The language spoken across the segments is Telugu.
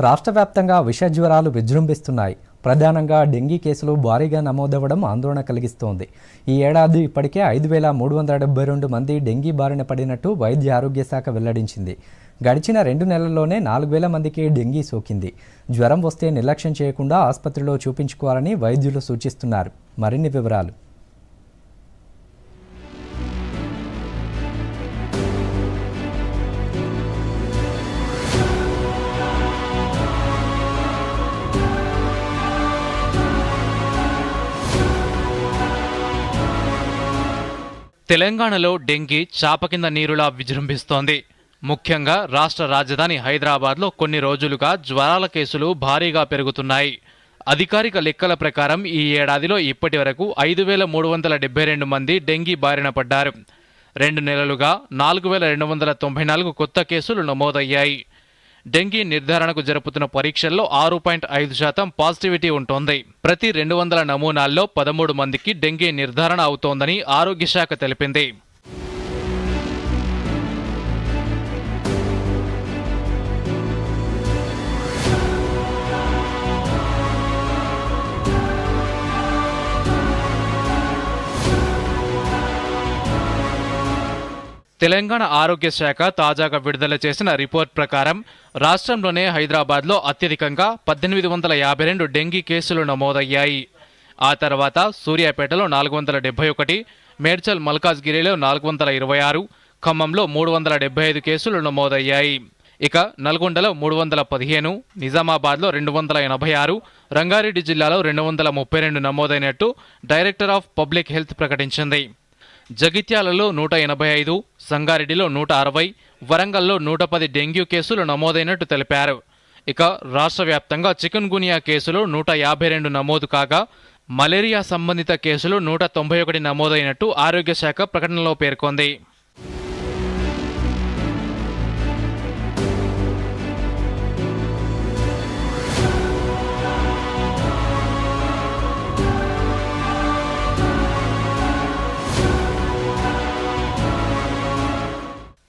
రాష్ట్ర వ్యాప్తంగా విష జ్వరాలు విజృంభిస్తున్నాయి. ప్రధానంగా డెంగీ కేసులు భారీగా నమోదవ్వడం ఆందోళన కలిగిస్తోంది. ఈ ఏడాది ఇప్పటికే ఐదు వేల మూడు వందల డెబ్బై రెండు మంది డెంగీ బారిన పడినట్టు వైద్య ఆరోగ్య శాఖ వెల్లడించింది. గడిచిన రెండు నెలల్లోనే నాలుగు వేల మందికి డెంగీ సోకింది. జ్వరం వస్తే నిర్లక్ష్యం చేయకుండా ఆసుపత్రిలో చూపించుకోవాలని వైద్యులు సూచిస్తున్నారు. మరిన్ని వివరాలు. తెలంగాణలో డెంగీ చాప కింద నీరులా విజృంభిస్తోంది. ముఖ్యంగా రాష్ట్ర రాజధాని హైదరాబాద్లో కొన్ని రోజులుగా జ్వరాల కేసులు భారీగా పెరుగుతున్నాయి. అధికారిక లెక్కల ప్రకారం ఈ ఏడాదిలో ఇప్పటి వరకు ఐదు వేల మూడు వందల డెబ్బై రెండు మంది డెంగీ బారిన పడ్డారు. రెండు నెలలుగా నాలుగు వేల రెండు వందల తొంభై నాలుగు కొత్త కేసులు నమోదయ్యాయి. డెంగీ నిర్ధారణకు జరుపుతున్న పరీక్షల్లో ఆరు పాయింట్ ఐదు శాతం పాజిటివిటీ ఉంటోంది. ప్రతి రెండు వందల నమూనాల్లో పదమూడు మందికి డెంగీ నిర్ధారణ అవుతోందని ఆరోగ్య శాఖ తెలిపింది. తెలంగాణ ఆరోగ్య శాఖ తాజాగా విడుదల చేసిన రిపోర్ట్ ప్రకారం రాష్ట్రంలోనే హైదరాబాద్లో అత్యధికంగా పద్దెనిమిది వందల యాభై రెండు డెంగీ కేసులు నమోదయ్యాయి. ఆ తర్వాత సూర్యాపేటలో నాలుగు వందల డెబ్బై ఒకటి మేడ్చల్ మల్కాజ్గిరిలో నాలుగు వందల ఇరవై ఆరు ఖమ్మంలో మూడు వందల డెబ్బై ఐదు కేసులు నమోదయ్యాయి. ఇక నల్గొండలో మూడు వందల పదిహేను నిజామాబాద్లో రెండు వందల ఎనభై ఆరు రంగారెడ్డి జిల్లాలో రెండు వందల ముప్పై రెండు నమోదైనట్టు డైరెక్టర్ ఆఫ్ పబ్లిక్ హెల్త్ ప్రకటించింది. జగిత్యాలలో నూట ఎనభై ఐదు సంగారెడ్డిలో నూట అరవై వరంగల్లో నూట పది డెంగ్యూ కేసులు నమోదైనట్టు తెలిపారు. ఇక రాష్ట్ర వ్యాప్తంగా చికెన్ గునియా కేసులు నూట యాభై రెండు నమోదు కాగా మలేరియా సంబంధిత కేసులు నూట తొంభై ఒకటి నమోదైనట్టు ఆరోగ్య శాఖ ప్రకటనలో పేర్కొంది.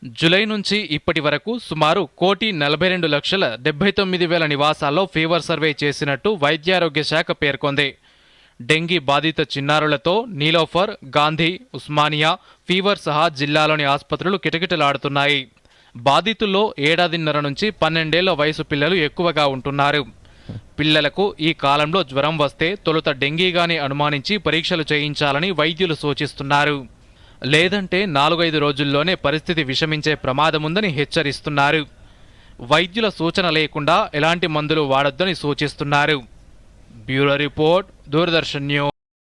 జులై నుంచి ఇప్పటి వరకు సుమారు కోటి నలభై రెండు లక్షల డెబ్బై తొమ్మిది వేల నివాసాల్లో ఫీవర్ సర్వే చేసినట్టు వైద్యారోగ్య శాఖ పేర్కొంది. డెంగీ బాధిత చిన్నారులతో నీలోఫర్ గాంధీ ఉస్మానియా ఫీవర్ సహా జిల్లాలోని ఆసుపత్రులు కిటకిటలాడుతున్నాయి. బాధితుల్లో ఏడాదిన్నర నుంచి పన్నెండేళ్ళ వయసు పిల్లలు ఎక్కువగా ఉంటున్నారు. పిల్లలకు ఈ కాలంలో జ్వరం వస్తే తొలుత డెంగీగాని అనుమానించి పరీక్షలు చేయించాలని వైద్యులు సూచిస్తున్నారు. లేదంటే నాలుగైదు రోజుల్లోనే పరిస్థితి విషమించే ప్రమాదముందని హెచ్చరిస్తున్నారు. వైద్యుల సూచన లేకుండా ఎలాంటి మందులు వాడొద్దని సూచిస్తున్నారు. Bureau report Doordarshan news.